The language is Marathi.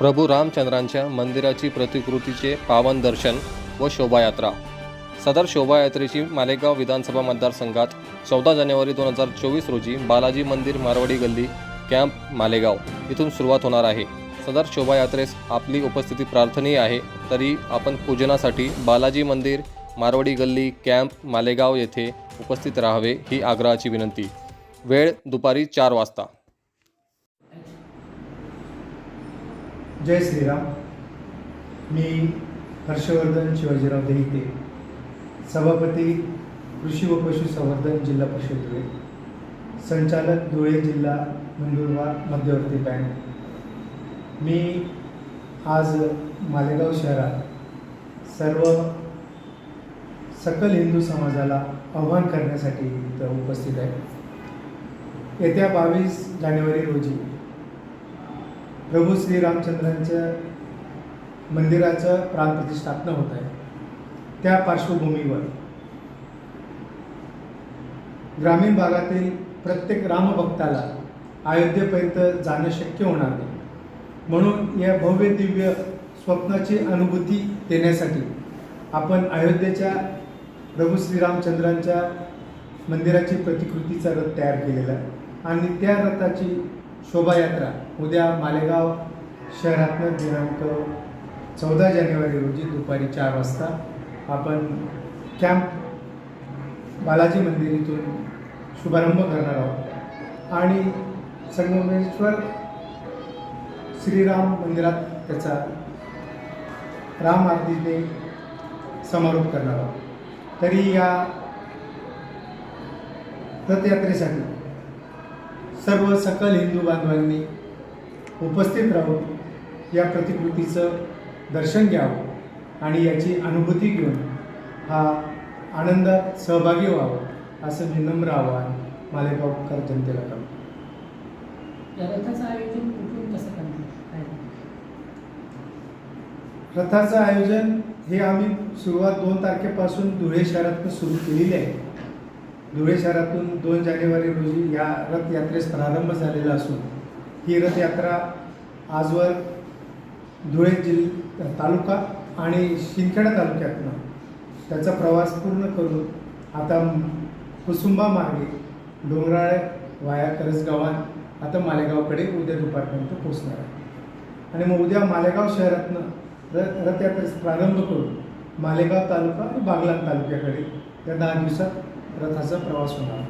प्रभू रामचंद्रांच्या मंदिराची प्रतिकृतीचे पावन दर्शन व शोभायात्रा. सदर शोभायात्रेची मालेगाव विधानसभा मतदारसंघात चौदा जानेवारी दोन हजार चोवीस रोजी बालाजी मंदिर मारवाडी गल्ली कॅम्प मालेगाव इथून सुरुवात होणार आहे. सदर शोभायात्रेस आपली उपस्थिती प्रार्थनीय आहे तरी आपण पूजनासाठी बालाजी मंदिर मारवाडी गल्ली कॅम्प मालेगाव येथे उपस्थित राहावे ही आग्रहाची विनंती. वेळ दुपारी चार वाजता. जय श्रीराम. मी हर्षवर्धन शिवाजीराव दहिते सभापती कृषी व पशुसंवर्धन जिल्हा परिषद धुळे संचालक धुळे जिल्हा नंदुरबार मध्यवर्ती बँक. मी आज मालेगाव शहरात सर्व सकल हिंदू समाजाला आव्हान करण्यासाठी इथं उपस्थित आहे. येत्या बावीस जानेवारी रोजी प्रभू श्रीरामचंद्रांच्या मंदिराचं मंदिराचं प्राणप्रतिष्ठापना होत आहे. त्या पार्श्वभूमीवर ग्रामीण भागातील प्रत्येक रामभक्ताला अयोध्येपर्यंत जाणं शक्य होणार नाही. म्हणून या भव्य दिव्य स्वप्नाची अनुभूती देण्यासाठी आपण अयोध्येच्या प्रभू श्रीरामचंद्रांच्या मंदिराची प्रतिकृतीचा रथ तयार केलेला आहे. आणि त्या रथाची शोभायात्रा. उद्या मालेगाव शहरातनं दिनांक चौदा जानेवारी रोजी दुपारी चार वाजता आपण कॅम्प बालाजी मंदिर इथून शुभारंभ करणार आहोत. आणि संगमेश्वर श्रीराम मंदिरात त्याचा राम आरतीने समारोप करणार आहोत. तरी या रथयात्रेसाठी सर्व सकल हिंदू बांधवांनी उपस्थित राहून या प्रतिकृतीचं दर्शन घ्यावं आणि याची अनुभूती घेऊन हा आनंदात सहभागी व्हावं असं मी नम्र आवाहन मालेगावकर जनतेला करतो. आयोजन कुठून कसं करणार? आहे रथाचं आयोजन हे आम्ही सुरुवात दोन तारखेपासून धुळे शहरातून सुरू केलेली आहे. धुळे शहरातून दोन जानेवारी रोजी या रथयात्रेस प्रारंभ झालेला असून ही रथयात्रा आजवर धुळे जिल्हा तालुका आणि शिंदखेडा तालुक्यातनं त्याचा प्रवास पूर्ण करून आता कुसुंबा मार्गे डोंगराळ वाया करसगावान आता मालेगावकडे उद्या दुपारपर्यंत पोचणार आहे. आणि मग उद्या मालेगाव शहरातनं र रथयात्रेस प्रारंभ करून मालेगाव तालुका आणि बागलाण तालुक्याकडे या दहा दिवसात रथाचा प्रवास होणार.